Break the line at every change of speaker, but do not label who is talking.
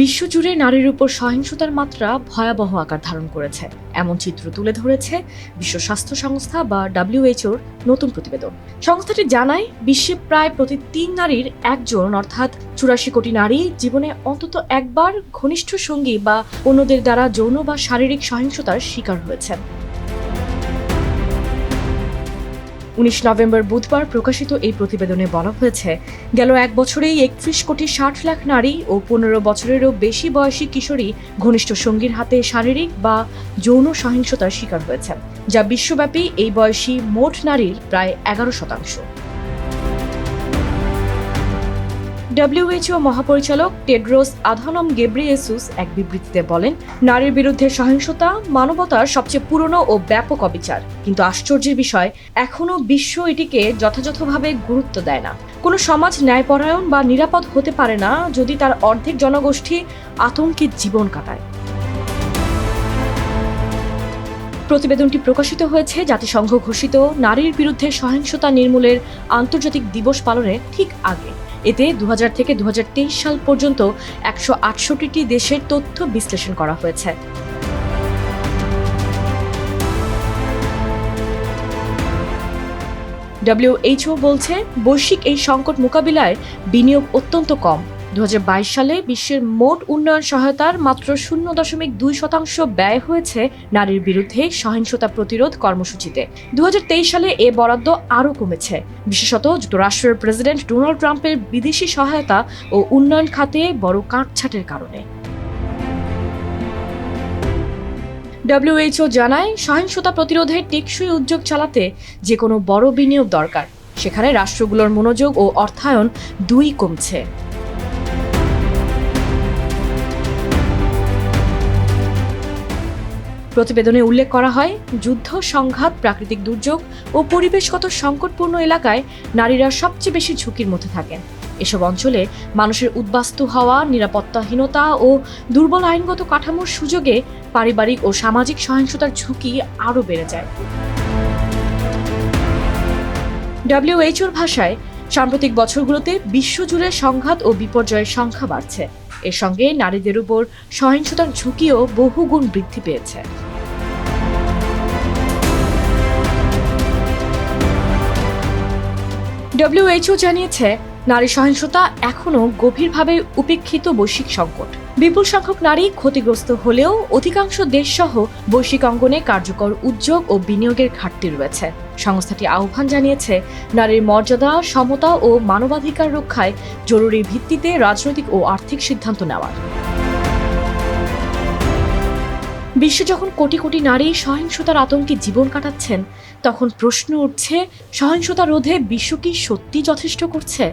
বিশ্বজুড়ে নারীর উপর সহিংসতার মাত্রা ভয়াবহ আকার ধারণ করেছে। এমন চিত্র তুলে ধরেছে বিশ্ব স্বাস্থ্য সংস্থা বা ডাব্লিউএইচওর নতুন প্রতিবেদন। সংস্থাটি জানায়, বিশ্বে প্রায় প্রতি তিন নারীর একজন, অর্থাৎ চুরাশি কোটি নারী, জীবনে অন্তত একবার ঘনিষ্ঠ সঙ্গী বা অন্যদের দ্বারা যৌন বা শারীরিক সহিংসতার শিকার হয়েছেন। উনিশ নভেম্বর বুধবার প্রকাশিত এই প্রতিবেদনে বলা হয়েছে, গেল এক বছরেই একত্রিশ কোটি ষাট লাখ নারী ও পনেরো বছরেরও বেশি বয়সী কিশোরী ঘনিষ্ঠ সঙ্গীর হাতে শারীরিক বা যৌন সহিংসতার শিকার হয়েছে যা বিশ্বব্যাপী এই বয়সী মোট নারীর প্রায় এগারো শতাংশ। ডব্লিউএইচও মহাপরিচালক টেড্রোস আধানম গেব্রিয়েসুস এক বিবৃতিতে বলেন, নারীর বিরুদ্ধে সহিংসতা, মানবতার সবচেয়ে পুরনো ও ব্যাপক অবিচার। কিন্তু আশ্চর্যের বিষয় এখনও বিশ্ব এটিকে যথাযথভাবে গুরুত্ব দেয় না। কোনো সমাজ ন্যায়পরায়ণ বা নিরাপদ হতে পারে না যদি তার অর্ধেক জনগোষ্ঠী আতঙ্কে জীবন কাটায়। প্রতিবেদনটি প্রকাশিত হয়েছে জাতিসংঘ ঘোষিত নারীর বিরুদ্ধে সহিংসতা নির্মূলের আন্তর্জাতিক দিবস পালনের ঠিক আগে। এতে দু হাজার থেকে দু সাল পর্যন্ত একশো আটষট্টিটি দেশের তথ্য বিশ্লেষণ করা হয়েছে। ডব্লিউএইচও বলছে, বৈশ্বিক এই সংকট মোকাবিলায় বিনিয়োগ অত্যন্ত কম। দু হাজার বাইশ সালে বিশ্বের মোট উন্নয়ন সহায়তার মাত্র শূন্য দশমিক দুই শতাংশ ব্যয় হয়েছে নারীর বিরুদ্ধে সহিংসতা প্রতিরোধ কর্মসূচিতে। দুহাজার তেইশ সালে এ বরাদ্দ আরও কমেছে। বিশেষত যুক্তরাষ্ট্রের প্রেসিডেন্ট ডোনাল্ড ট্রাম্পের বিদেশি সহায়তা ও উন্নয়ন খাতে বড় কাটছাটের কারণে। ডব্লিউএইচও জানায়, সহিংসতা প্রতিরোধে টেকসই উদ্যোগ চালাতে যে কোনো বড় বিনিয়োগ দরকার। সেখানে রাষ্ট্রগুলোর মনোযোগ ও অর্থায়ন দুই কমছে। প্রতিবেদনে উল্লেখ করা হয়, যুদ্ধ, সংঘাত, প্রাকৃতিক দুর্যোগ ও পরিবেশগত সংকটপূর্ণ এলাকায় নারীরা সবচেয়ে বেশি ঝুঁকির মধ্যে থাকেন। এসব অঞ্চলে মানুষের উদ্বাস্তু হওয়া, নিরাপত্তাহীনতা ও দুর্বল আইনগত কাঠামোর সুযোগে পারিবারিক ও সামাজিক সহিংসতার ঝুঁকি আরও বেড়ে যায়। ডাব্লিউএইচওর ভাষায়, সাম্প্রতিক বছরগুলোতে বিশ্বজুড়ে সংঘাত ও বিপর্যয়ের সংখ্যা বাড়ছে। এর সঙ্গে নারীদের উপর সহিংসতার ঝুঁকিও বহুগুণ বৃদ্ধি পেয়েছে। ডব্লিউএইচও জানিয়েছে, নারী সহিংসতা এখনও গভীরভাবে উপেক্ষিত বৈশ্বিক সংকট। বিপুল সংখ্যক নারী ক্ষতিগ্রস্ত হলেও অধিকাংশ দেশসহ বৈশ্বিক অঙ্গনে কার্যকর উদ্যোগ ও বিনিয়োগের ঘাটতি রয়েছে। সংস্থাটি আহ্বান জানিয়েছে, নারীর মর্যাদা, সমতা ও মানবাধিকার রক্ষায় জরুরি ভিত্তিতে রাজনৈতিক ও আর্থিক সিদ্ধান্ত নেওয়ার। বিশ্বে যখন কোটি কোটি নারী সহিংসতার আতঙ্কে জীবন কাটাচ্ছেন, তখন প্রশ্ন উঠছে, সহিংসতা রোধে বিশ্ব কি সত্যি যথেষ্ট করছে?